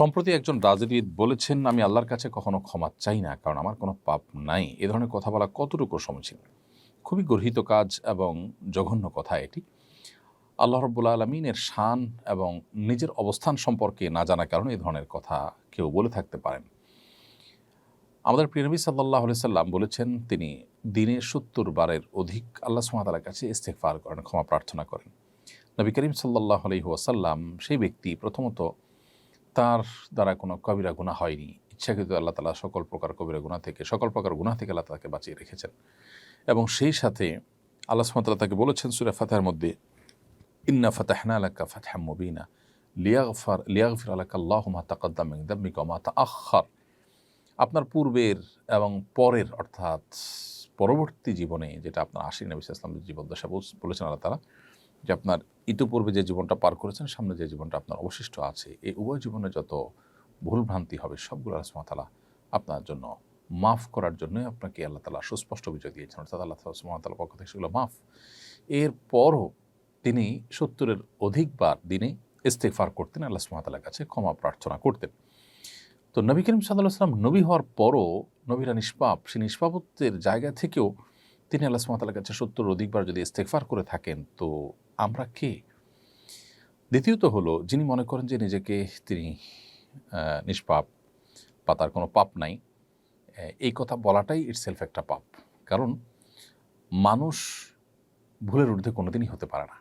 সম্প্রতি একজন রাজনীতিবিদ বলেছেন, আমি আল্লাহর কাছে কখনো ক্ষমা চাই না, কারণ আমার কোনো পাপ নাই। এ ধরনের কথা বলা কতটুকু সমীচীন? খুবই গর্হিত কাজ এবং জঘন্য কথা এটি। আল্লাহ রব্বুল আলমিনের শান এবং নিজের অবস্থান সম্পর্কে না জানার কারণে এ ধরনের কথা কেউ বলে থাকতে পারেন। আমাদের প্রিয়নবী সাল্লাহ সাল্লাম বলেছেন, তিনি দিনে সত্তর বারের অধিক আল্লাহ সুমাতালার কাছে ইস্তেকফার করেন, ক্ষমা প্রার্থনা করেন। নবী করিম সাল্লাহ আলহি ওয়াসাল্লাম সেই ব্যক্তি প্রথমত তার দ্বারা কোনো কবিরা গুণা হয়নি। ইচ্ছাকৃত আল্লাহ তালা সকল প্রকার কবিরা গুণা থেকে, সকল প্রকার গুণা থেকে আল্লাহ তাকে বাঁচিয়ে রেখেছেন। এবং সেই সাথে আল্লাহ সুমাতাল্লাহ তাকে বলেছেন সুরে ফাতেহার মধ্যে, ইন্না ফাতাহনা আলাকা ফাতহা মুবিনা লিয়াগফার, লিয়াগফির আলাকা আল্লাহ মা তাকাদ্দাম মিন দাম্মিকা মা তাআখার আপনার পূর্বের এবং পরের অর্থাৎ পরবর্তী জীবনে যেটা আপনার আশি নবী ইসলামের জীবদ্দশা বল- বলেছেন আল্লাহ তালা যে আপনার ইতিপূর্বে যে জীবনটা পার করেছেন, সামনে যে জীবনটা আপনার অবশিষ্ট আছে, এই উভয় জীবনে যত ভুলভ্রান্তি হবে, সবগুলো আল্লাহ তালা আপনার জন্য মাফ করার জন্যই আপনাকে আল্লাহ তালা সুস্পষ্ট বিজয় দিয়েছেন। অর্থাৎ আল্লাহ তালার পক্ষ থেকে সেগুলো মাফ। এরপরও তিনি সত্তরের অধিকবার দিনে ইস্তেফার করতেন, আল্লাহ সুমাতালার কাছে ক্ষমা প্রার্থনা করতেন। তো নবী করিম সাল্লাম নবী হওয়ার পরও নবীরা নিষ্পাপ সেই নিষ্পাপত্বের জায়গা থেকেও তিনি আল্লাহ সুমাতালার কাছে সত্তর অধিকবার যদি ইস্তেফার করে থাকেন, তো আমরা কে? দ্বিতীয়ত হলো, যিনি মনে করেন যে নিজেকে তিনি নিষ্পাপ বা তার কোনো পাপ নাই এই কথা বলাটাই ইটসেলফ একটা পাপ। কারণ মানুষ ভুলের ঊর্ধ্বে কোনোদিনই হতে পারে না।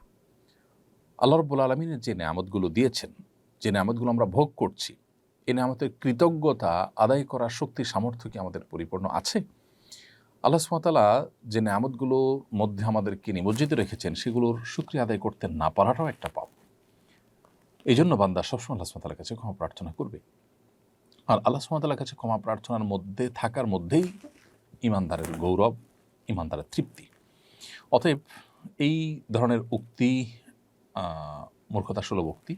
আল্লাহ রব্বুল আলমিনের যে নেয়ামতগুলো দিয়েছেন, যে নেয়ামতগুলো আমরা ভোগ করছি, এই নেয়ামতের কৃতজ্ঞতা আদায় করার শক্তি সামর্থ্য কি আমাদের পরিপূর্ণ আছে? আল্লাহ সুমাতালা যে নেয়ামতগুলোর মধ্যে আমাদেরকে নিমজ্জিত রেখেছেন, সেগুলোর সুক্রিয়া আদায় করতে না পারাটাও একটা পাপ। এই জন্য বান্দা সবসময় আল্লাহ সুমাতালার কাছে ক্ষমা প্রার্থনা করবে। আর আল্লাহ সুমাতালার কাছে ক্ষমা প্রার্থনার মধ্যে, থাকার মধ্যেই ইমানদারের গৌরব ইমানদারের তৃপ্তি। অতএব এই ধরনের উক্তি মূর্খতা সুলভ উক্তি,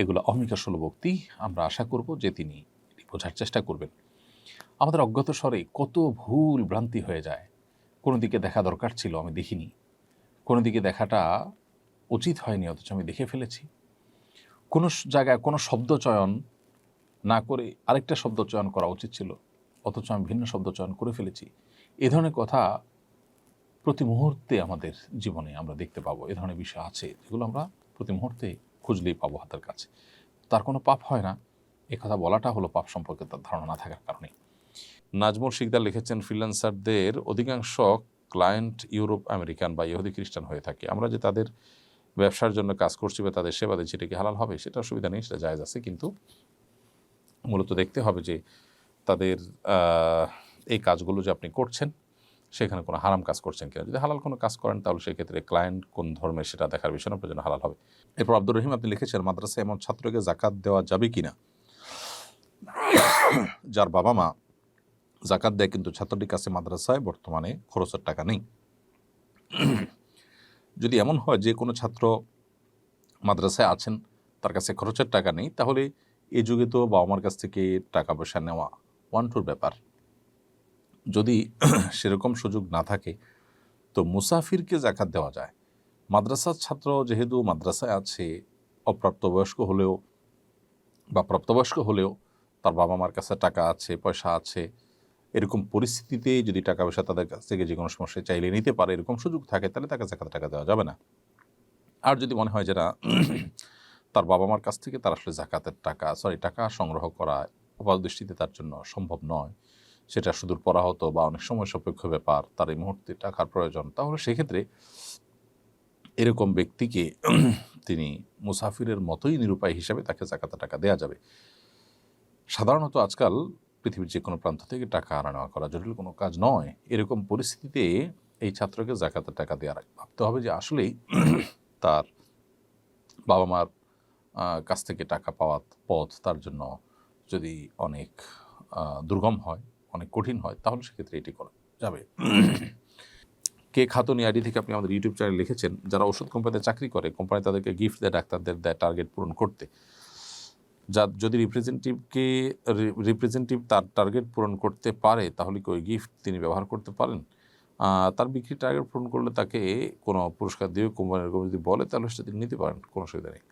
এগুলো অহমিকা সুলভ উক্তি আমরা আশা করব যে তিনি বোঝার চেষ্টা করবেন। আমাদের অজ্ঞাত স্বরে কত ভুল ভ্রান্তি হয়ে যায়। কোনো দিকে দেখা দরকার ছিল, আমি দেখিনি। কোনো দিকে দেখাটা উচিত হয়নি, অথচ আমি দেখে ফেলেছি। কোনো জায়গায় কোনো শব্দ চয়ন না করে আরেকটা শব্দ চয়ন করা উচিত ছিল, অথচ আমি ভিন্ন শব্দ চয়ন করে ফেলেছি। এ ধরনের কথা প্রতি মুহূর্তে আমাদের জীবনে আমরা দেখতে পাবো। এ ধরনের বিষয় আছে, যেগুলো আমরা প্রতি মুহূর্তে খুঁজলেই পাবো হাতের কাছে। তার কোনো পাপ হয় না। এ কথা বলাটা হলো পাপ সম্পর্কে তার ধারণা না থাকার কারণে। নাজমুল শিকদার লিখেছেন, ফ্রিল্যান্সারদের অধিকাংশ ক্লায়েন্ট ইউরোপ, আমেরিকান বা ইহুদি খ্রিস্টান হয়ে থাকে। আমরা যে তাদের ব্যবসার জন্য কাজ করছি বা তাদের সেবা দিচ্ছি, এটা কি হালাল হবে? সেটা অসুবিধা নেই, সেটা জায়জ আছে। কিন্তু মূলত দেখতে হবে যে তাদের এই কাজগুলো যে আপনি করছেন, সেখানে কোনো হারাম কাজ করছেন কিনা। যদি হালাল কোনো কাজ করেন, তাহলে সেক্ষেত্রে ক্লায়েন্ট কোন ধর্মের সেটা দেখার বিষয় না, আপনার জন্য হালাল হবে। এরপর আব্দুর রহিম, আপনি লিখেছেন, মাদ্রাসায় এমন ছাত্রকে জাকাত দেওয়া যাবে কিনা? যার বাবা মা জাকাত দেয়, কিন্তু ছাত্রটির কাছে মাদ্রাসায় বর্তমানে খরচের টাকা নেই। যদি এমন হয় যে কোনো ছাত্র মাদ্রাসায় আছেন, তার কাছে খরচের টাকা নেই, তাহলে এ যুগে তো বাবা মার কাছ থেকে টাকা পয়সা নেওয়া ওয়ান টুর ব্যাপার। যদি সেরকম সুযোগ না থাকে, তো মুসাফিরকে জাকাত দেওয়া যায়। মাদ্রাসার ছাত্র যেহেতু মাদ্রাসায় আছে, অপ্রাপ্তবয়স্ক হলেও বা প্রাপ্তবয়স্ক হলেও তার বাবা মার কাছে টাকা আছে, পয়সা আছে, এরকম পরিস্থিতিতে যদি টাকা পয়সা তাদের কাছ থেকে যে কোনো সমস্যায় চাইলে নিতে পারে, এরকম সুযোগ থাকে, তাহলে তাকে জাকাত টাকা দেওয়া যাবে না। আর যদি মনে হয় যেটা তার বাবা মার কাছ থেকে তার আসলে জাকাতের টাকা সরি টাকা সংগ্রহ করা অপার দৃষ্টিতে তার জন্য সম্ভব নয়, সেটা সুদূর পরাহত বা অনেক সময় সাপেক্ষ ব্যাপার, তার এই মুহূর্তে টাকার প্রয়োজন, তাহলে সেক্ষেত্রে এরকম ব্যক্তিকে তিনি মুসাফিরের মতোই নিরুপায় হিসাবে তাকে জাকাতের টাকা দেওয়া যাবে। সাধারণত আজকাল পৃথিবীর যে কোনো প্রান্ত থেকে টাকা আনা নেওয়া করা জটিল কোনো কাজ নয়। এরকম পরিস্থিতিতে এই ছাত্রকে জাকাতের টাকা আগে ভাবতে হবে যে আসলেই তার বাবা মার কাছ থেকে টাকা পাওয়ার পথ তার জন্য যদি অনেক দুর্গম হয়, অনেক কঠিন হয়, তাহলে সেক্ষেত্রে এটি করা যাবে। কে খাতুনি আইডি থেকে আপনি আমাদের ইউটিউব চ্যানেল লিখেছেন, যারা ওষুধ কোম্পানিতে চাকরি করে, কোম্পানি তাদেরকে গিফট দেয়, ডাক্তারদের দেয় টার্গেট পূরণ করতে। যা যদি রিপ্রেজেন্টেটিভকে রিপ্রেজেন্টেটিভ তার টার্গেট পূরণ করতে পারে, তাহলে কি ওই গিফট তিনি ব্যবহার করতে পারেন? তার বিক্রি টার্গেট পূরণ করলে তাকে কোনো পুরস্কার দিয়ে কোম্পানির যদি বলে, তাহলে সেটা তিনি নিতে পারেন, কোনো অসুবিধা নেই।